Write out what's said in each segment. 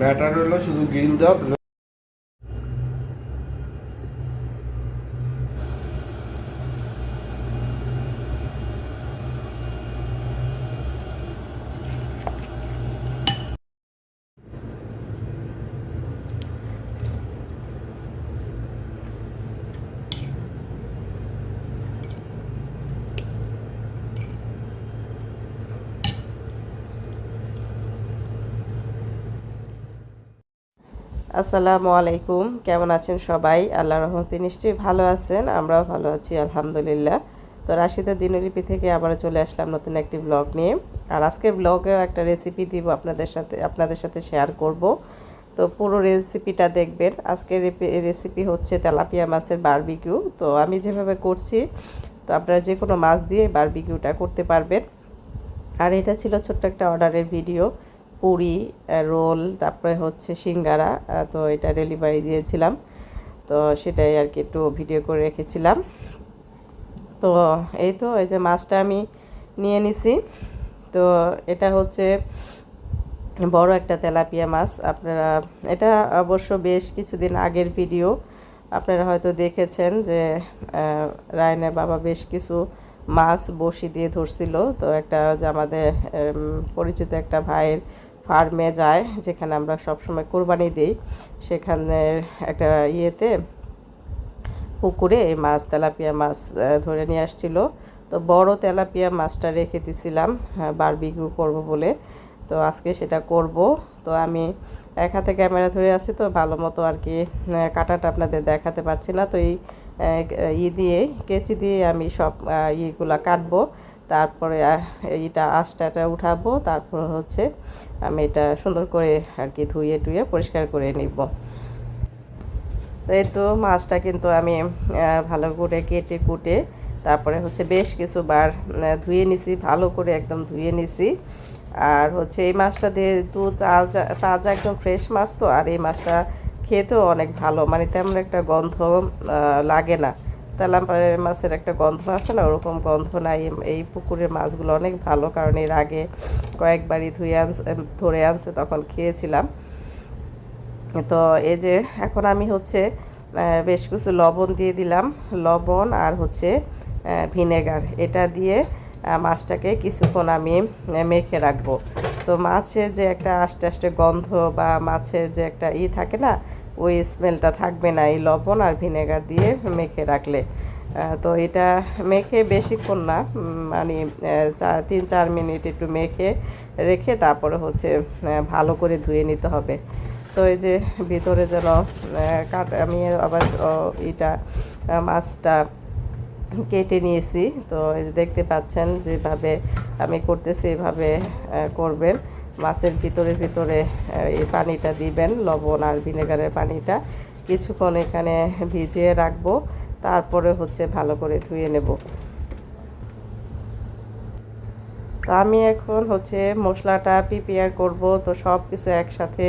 Batter হলো শুধু grill দেওয়া আসসালামু আলাইকুম। কেমন আছেন সবাই? আল্লাহ রহমতে নিশ্চয়ই ভালো আছেন, আমরাও ভালো আছি, আলহামদুলিল্লাহ। তো রাশিদা দিনলিপি থেকে আবার চলে আসলাম নতুন একটি ব্লগ নিয়ে। আর আজকের ব্লগেও একটা রেসিপি দিব আপনাদের সাথে আপনাদের সাথে শেয়ার করব। তো পুরো রেসিপিটা দেখবেন। আজকের রেসিপি হচ্ছে তেলাপিয়া মাছের বারবিকিউ তো আমি যেভাবে করছি, তো আপনারা যে কোনো মাছ দিয়ে বারবিকিউটা করতে পারবেন। আর এটা ছিল ছোট্ট একটা অর্ডারের ভিডিও পুরি রোল, তারপরে হচ্ছে সিঙ্গারা তো এটা ডেলিভারি দিয়েছিলাম। তো সেটাই আর কি একটু ভিডিও করে রেখেছিলাম। তো এই তো, এই যে মাছটা আমি নিয়ে নিছি। তো এটা হচ্ছে বড় একটা তেলাপিয়া মাছ। আপনারা, এটা অবশ্য বেশ কিছুদিন আগের ভিডিও আপনারা হয়তো দেখেছেন যে রায়নের বাবা বেশ কিছু মাছ বসি দিয়ে ধরছিল। তো একটা যে আমাদের পরিচিত একটা ভাইয়ের ফার্মে যায়, যেখানে আমরা সবসময় কোরবানি দিই। সেখানের একটা ইয়েতে পুকুরে এই মাছ, তেলাপিয়া মাছ ধরে নিয়ে আসছিল। তো বড় তেলাপিয়া মাছটা রেখে দিছিলাম বারবিকিউ করব বলে। তো আজকে সেটা করব। তো আমি এক হাতে ক্যামেরা ধরে আছি, তো ভালো মতো আর কি কাটাটা আপনাদের দেখাতে পারছি না। তো এই ই দিয়ে কেচি দিয়ে আমি সব ইগুলা কাটবো। তারপরে এইটা আঁশটাটা উঠাবো, তারপর হচ্ছে আমি এটা সুন্দর করে আর কি ধুয়ে টুয়ে পরিষ্কার করে নিব। তো এই তো মাছটা কিন্তু আমি ভালো করে কেটে কুটে তারপরে হচ্ছে বেশ কিছুবার ধুয়ে নিছি, ভালো করে একদম ধুয়ে নিছি। আর হচ্ছে এই মাছটা দিয়ে তো তাজা তাজা একদম ফ্রেশ মাছ তো, আর এই মাছটা খেতেও অনেক ভালো মানে তেমন একটা গন্ধ লাগে না। তেলা মাছের একটা গন্ধ আছে না, ওরকম গন্ধ নাই। এই পুকুরের মাছগুলো অনেক ভালো, কারণ এর আগে কয়েকবারই ধুয়ে আনছে ধরে আনছে, তখন খেয়েছিলাম। তো এই যে এখন আমি হচ্ছে বেশ কিছু লবণ দিয়ে দিলাম। লবণ আর হচ্ছে ভিনেগার। এটা দিয়ে মাছটাকে কিছুক্ষণ আমি মেখে রাখব। তো মাছের যে একটা আস্তে আস্তে গন্ধ বা মাছের যে একটা ই থাকে না ওই স্মেলটা থাকবে না, এই লবণ আর ভিনেগার দিয়ে মেখে রাখলে। তো এটা মেখে বেশিক্ষণ না মানে চার, তিন, চার মিনিট একটু মেখে রেখে তারপরে হচ্ছে ভালো করে ধুয়ে নিতে হবে। তো এই যে ভিতরে যেন কাট আমি আবার এটা মাছটা কেটে নিয়েছি। তো এই যে দেখতে পাচ্ছেন যেভাবে আমি করতেছি, এভাবে করবেন। মাছের ভিতরে ভিতরে এই পানিটা দিবেন, লবণ আর ভিনেগারের পানিটা। কিছুক্ষণ এখানে ভিজিয়ে রাখব, তারপরে হচ্ছে ভালো করে ধুয়ে নেব। তো আমি এখন হচ্ছে মশলাটা প্রিপেয়ার করব, তো সব কিছু একসাথে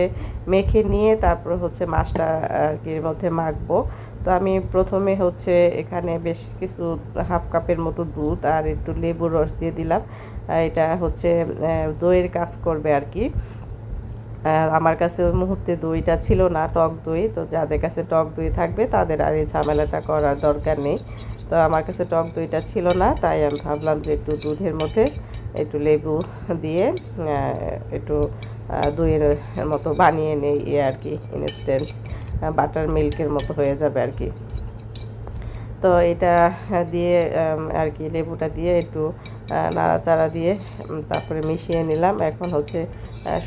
মেখে নিয়ে তারপর হচ্ছে মাছটা আর কি মধ্যে মাখবো। তো আমি প্রথমে হচ্ছে এখানে বেশ কিছু হাফ কাপের মতো দুধ আর একটু লেবুর রস দিয়ে দিলাম। এটা হচ্ছে দইয়ের কাজ করবে আর কি। আমার কাছে ওই মুহূর্তে দইটা ছিল না, টক দই। তো যাদের কাছে টক দই থাকবে তাদের আর এই ঝামেলাটা করার দরকার নেই। তো আমার কাছে টক দইটা ছিল না, তাই আমি ভাবলাম যে একটু দুধের মধ্যে একটু লেবু দিয়ে একটু দইয়ের মতো বানিয়ে নেই ইয়ে আর কি ইনস্ট্যান্ট বাটার মিল্কের মতো হয়ে যাবে আর কি। তো এটা দিয়ে আর কি, লেবুটা দিয়ে একটু নাড়াচাড়া দিয়ে তারপরে মিশিয়ে নিলাম। এখন হচ্ছে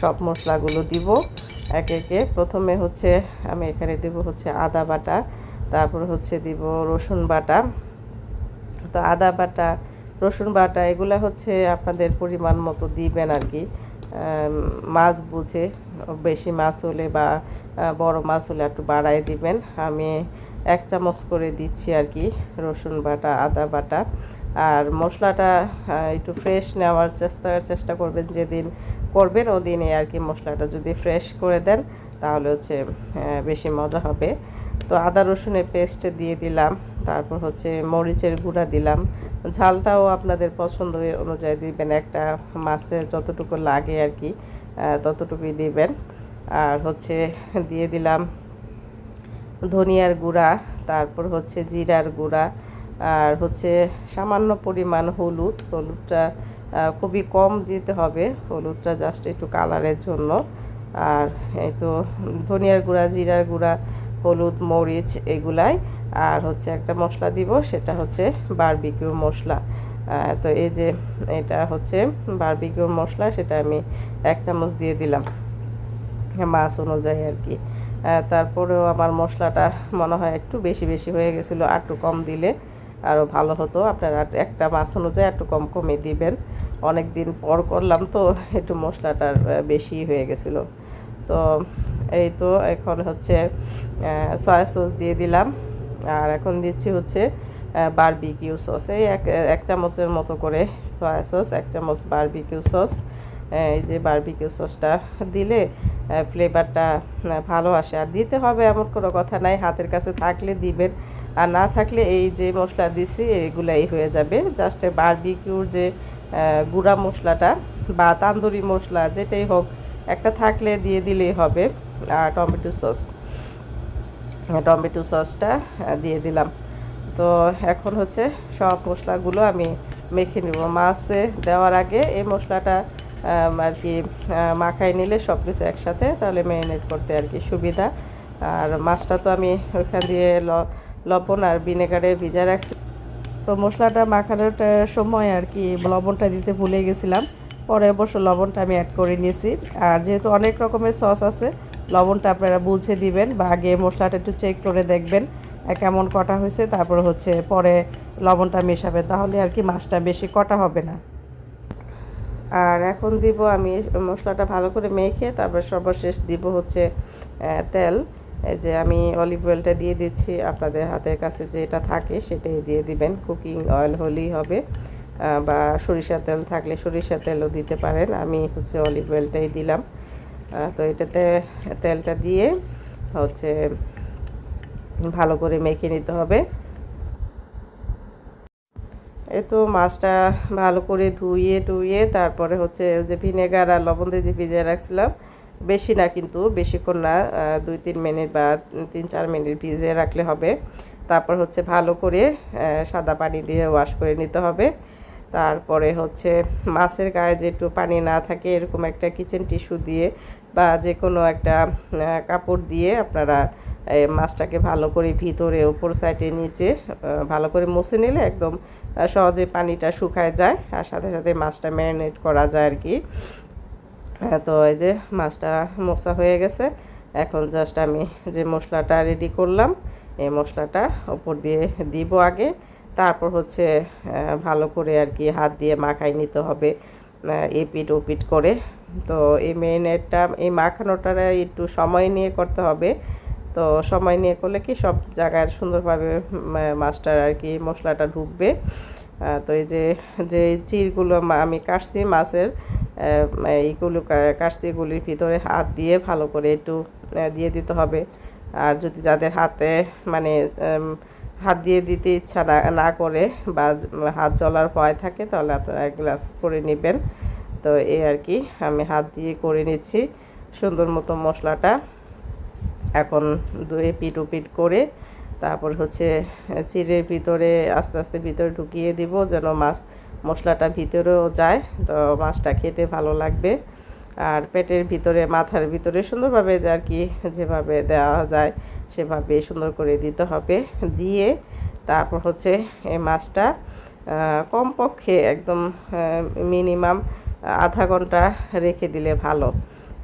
সব মশলাগুলো দিব একে একে। প্রথমে হচ্ছে আমি এখানে দেব হচ্ছে আদা বাটা, তারপর হচ্ছে দিব রসুন বাটা। তো আদা বাটা, রসুন বাটা এগুলো হচ্ছে আপনাদের পরিমাণ মতো দিবেন আর কি। মাছ বুঝে বেশি মাছ হলে বা বড় মাছ হলে একটু বাড়াই দিবেন। আমি এক চামচ করে দিচ্ছি আর কি, রসুন বাটা, আদা বাটা। আর মশলাটা একটু ফ্রেশ নেওয়ার চেষ্টা চেষ্টা করবেন। যেদিন করবেন, ওদিনে আর কি মশলাটা যদি ফ্রেশ করে দেন, তাহলে হচ্ছে বেশি মজা হবে। তো আদা রসুনের পেস্ট দিয়ে দিলাম, তারপর হচ্ছে মরিচের গুঁড়া দিলাম। ঝালটাও আপনাদের পছন্দ অনুযায়ী দিবেন, একটা মাছের যতটুকু লাগে আর কি। ততটুকুই দিবেন। আর হচ্ছে দিয়ে দিলাম ধনিয়ার গুঁড়া, তারপর হচ্ছে জিরার গুঁড়া, আর হচ্ছে সামান্য পরিমাণ হলুদ। হলুদটা খুবই কম দিতে হবে, হলুদটা জাস্ট একটু কালারের জন্য। আর এই তো ধনিয়ার গুঁড়া, জিরার গুঁড়া, হলুদ, মরিচ, এগুলাই। আর হচ্ছে একটা মশলা দিব, সেটা হচ্ছে বারবিকিউ মশলা। তো এই যে এটা হচ্ছে বারবিকিউ মশলা, সেটা আমি এক চামচ দিয়ে দিলাম মাছ অনুযায়ী আর কি। তারপরেও আমার মশলাটা মনে হয় একটু বেশি বেশি হয়ে গেছিল, আর একটু কম দিলে আরও ভালো হতো। আপনারা একটা মাছ অনুযায়ী একটু কম কমে দিবেন। অনেক দিন পর করলাম তো, একটু মশলাটার বেশি হয়ে গেছিল। তো এই তো এখন হচ্ছে সয়া সস দিয়ে দিলাম। আর এখন দিচ্ছি হচ্ছে বারবিকিউ সস এই এক এক চামচের মতো করে সয়া সস এক চামচ বারবিকিউ সস এই যে বারবিকিউ সসটা দিলে ফ্লেভারটা ভালো আসে। আর দিতে হবে এমন কোনো কথা নাই, হাতের কাছে থাকলে দিবেন। আর না থাকলে এই যে মশলা দিছি, এগুলাই হয়ে যাবে। জাস্ট বারবিকিউর যে গুঁড়া মশলাটা বা তান্দুরি মশলা, যেটাই হোক, একটা থাকলে দিয়ে দিলেই হবে। আর টমেটো সস টমেটো সসটা দিয়ে দিলাম। তো এখন হচ্ছে সব মশলাগুলো আমি মেখে নেব। মাছে দেওয়ার আগে এই মশলাটা আর কি মাখাই নিলে সব কিছু একসাথে তাহলে ম্যারিনেট করতে আর কি সুবিধা। আর মাছটা তো আমি ওইখান দিয়ে লবণ আর ভিনেগারে ভিজা রাখছি। তো মশলাটা মাখানোর সময় আর কি লবণটা দিতে ভুলে গেছিলাম। পরে অবশ্য লবণটা আমি অ্যাড করে নিয়েছি। আর যেহেতু অনেক রকমের সস আছে, লবণটা আপনারা বুঝে দিবেন বা আগে মশলাটা একটু চেক করে দেখবেন। কেমন কটা হয়েছে, তারপর হচ্ছে পরে লবণটা মেশাবে, তাহলে আর কি মাছটা বেশি কটা হবে না। আর এখন দিব আমি মশলাটা ভালো করে মেখে, তারপর সর্বশেষ দিব হচ্ছে তেল। যে আমি অলিভ অয়েলটা দিয়ে দিচ্ছি, আপনাদের হাতের কাছে যেটা থাকে সেটাই দিয়ে দিবেন। কুকিং অয়েল হলেই হবে বা সরিষার তেল থাকলে সরিষার তেলও দিতে পারেন। আমি হচ্ছে অলিভ অয়েলটাই দিলাম। তো এটাতে তেলটা দিয়ে হচ্ছে ভালো করে মেখে নিতে হবে। এই তো মাছটা ভালো করে ধুইয়ে টুইয়ে তারপরে হচ্ছে যে ভিনেগার আর লবণ দিয়ে যে ভিজিয়ে রাখছিলাম, বেশি না কিন্তু, বেশিক্ষণ না দুই তিন মিনিট বা তিন চার মিনিট ভিজিয়ে রাখলে হবে। তারপর হচ্ছে ভালো করে সাদা পানি দিয়ে ওয়াশ করে নিতে হবে। তারপরে হচ্ছে মাছের গায়ে যে একটু পানি না থাকে, এরকম একটা কিচেন টিস্যু দিয়ে বা যে কোনো একটা কাপড় দিয়ে আপনারা মাছটাকে ভালো করে ভিতরে ওপর সাইডে নিচে ভালো করে মুছে নিলে একদম সহজে পানিটা শুকায় যায় আর সাথে সাথে মাছটা ম্যারিনেট করা যায় আর কি তো এই যে মাছটা মশা হয়ে গেছে। এখন জাস্ট আমি যে মশলাটা রেডি করলাম, এই মশলাটা উপর দিয়ে দিব আগে। তারপর হচ্ছে ভালো করে আর কি হাত দিয়ে মাখাই নিতে হবে এপিট ওপিট করে। তো এই মেরিনেটটা এই মাখানোটা একটু সময় নিয়ে করতে হবে। তো সময় নিয়ে করলে কি সব জায়গায় সুন্দরভাবে মাছটার আর কি মশলাটা ঢুকবে। তো এই যে যে চিরগুলো আমি কাটছি মাছের এইগুলো কাটছি এগুলির ভিতরে হাত দিয়ে ভালো করে একটু দিয়ে দিতে হবে। আর যদি যাদের হাতে মানে হাত দিয়ে দিতে ইচ্ছা না করে বা হাত জ্বলার ভয় থাকে, তাহলে আপনারা এক গ্লাস করে নেবেন। তো এই আর কি, আমি হাত দিয়ে করে নিচ্ছি সুন্দর মতো মশলাটা। এখন দুয়ে পিট পিট করে তারপর হচ্ছে চিড়ের ভিতরে আস্তে আস্তে ভিতরে ঢুকিয়ে দিব যেন মাছ মশলাটা ভিতরেও যায়। তো মাছটা খেতে ভালো লাগবে। আর পেটের ভিতরে, মাথার ভিতরে সুন্দরভাবে আর কি যেভাবে দেওয়া যায় সেভাবে সুন্দর করে দিতে হবে। দিয়ে তারপর হচ্ছে এই মাছটা কমপক্ষে একদম মিনিমাম আধা ঘণ্টা রেখে দিলে ভালো।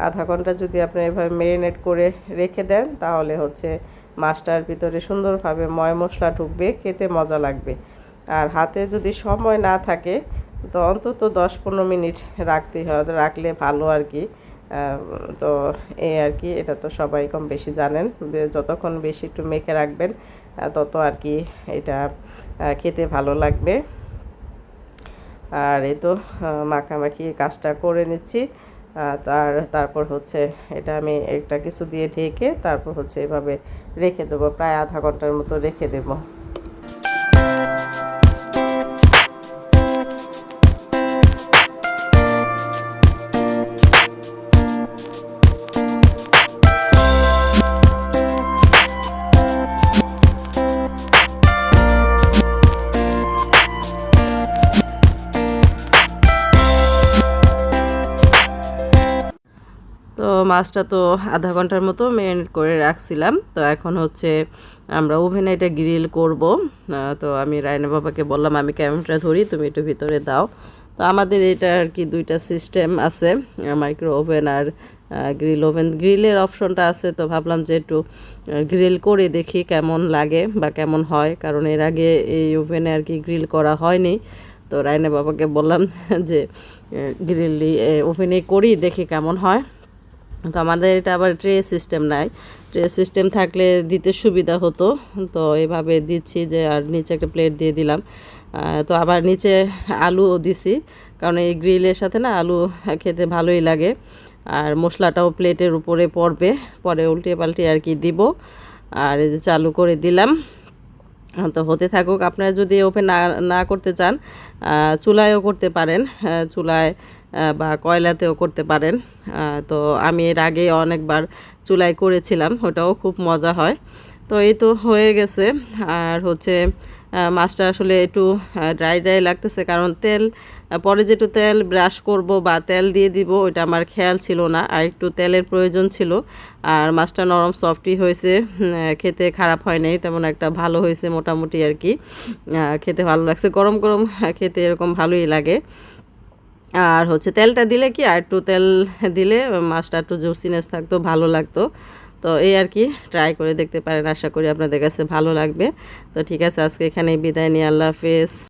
আধা ঘণ্টা যদি আপনি এভাবে মেরিনেট করে রেখে দেন, তাহলে হচ্ছে মাছটার ভিতরে সুন্দরভাবে ময় মশলা ঢুকবে, খেতে মজা লাগবে। আর হাতে যদি সময় না থাকে, তো অন্তত দশ পনেরো মিনিট রাখতেই হয়, রাখলে ভালো আর কি। তো এই আর কি, এটা তো সবাই কম বেশি জানেন। যতক্ষণ বেশি একটু মেখে রাখবেন তত আর কি এটা খেতে ভালো লাগবে। আর এই তো মাখামাখি কাজটা করে নিচ্ছি। তার, তারপর হচ্ছে এটা আমি একটা কিছু দিয়ে ঢেকে তারপর হচ্ছে এভাবে রেখে দেবো, প্রায় আধা ঘণ্টার মতো রেখে দেবো। মাছটা তো আধা ঘণ্টার মতো ম্যারিনেট করে রাখছিলাম। তো এখন হচ্ছে আমরা ওভেনে এটা গ্রিল করব। তো আমি রায়না বাবাকে বললাম, আমি ক্যামেরাটা ধরি, তুমি একটু ভিতরে দাও। তো আমাদের এটা আর কি দুইটা সিস্টেম আছে মাইক্রো ওভেন আর গ্রিল ওভেন গ্রিলের অপশনটা আছে, তো ভাবলাম যে একটু গ্রিল করে দেখি কেমন লাগে বা কেমন হয়। কারণ এর আগে এই ওভেনে আর কি গ্রিল করা হয়নি। তো রায়না বাবাকে বললাম যে গ্রিল ওভেনে করি, দেখি কেমন হয়। তো আমাদের এটা আবার ট্রে সিস্টেম নাই। ট্রে সিস্টেম থাকলে দিতে সুবিধা হতো। তো এভাবে দিচ্ছি যে আর নিচে একটা প্লেট দিয়ে দিলাম। তো আবার নিচে আলুও দিছি। কারণ এই গ্রিলের সাথে না আলু খেতে ভালোই লাগে। আর মশলাটাও প্লেটের উপরে পড়বে। পরে উল্টে পাল্টে আর কি দিব। আর এই যে চালু করে দিলাম। তো হতে থাকুক। আপনারা যদি ওপেন না না করতে চান চুলায়ও করতে পারেন। চুলায় বা কয়লাতেও করতে পারেন। তো আমি এর আগে অনেকবার চুলায় করেছিলাম, ওটাও খুব মজা হয়। তো এই তো হয়ে গেছে। আর হচ্ছে মাছটা আসলে একটু ড্রাই ড্রাই লাগতেছে কারণ তেল পরে যেটু তেল ব্রাশ করব বা তেল দিয়ে দিব, ওইটা আমার খেয়াল ছিল না। আর একটু তেলের প্রয়োজন ছিল। আর মাছটা নরম সফটই হয়েছে খেতে খারাপ হয় নাই, তেমন একটা ভালো হয়েছে মোটামুটি আর কি। খেতে ভালো লাগছে। গরম গরম খেতে এরকম ভালোই লাগে। আর হচ্ছে তেলটা দিলে কি, আর একটু তেল দিলে মাছটা একটু জুসিনেস থাকতো, ভালো লাগতো। তো এই আর কি ট্রাই করে দেখতে পারেন, আশা করি আপনাদের কাছে ভালো লাগবে। তো ঠিক আছে, আজকে এখানেই বিদায় নিয়ে আল্লাহ হাফেজ।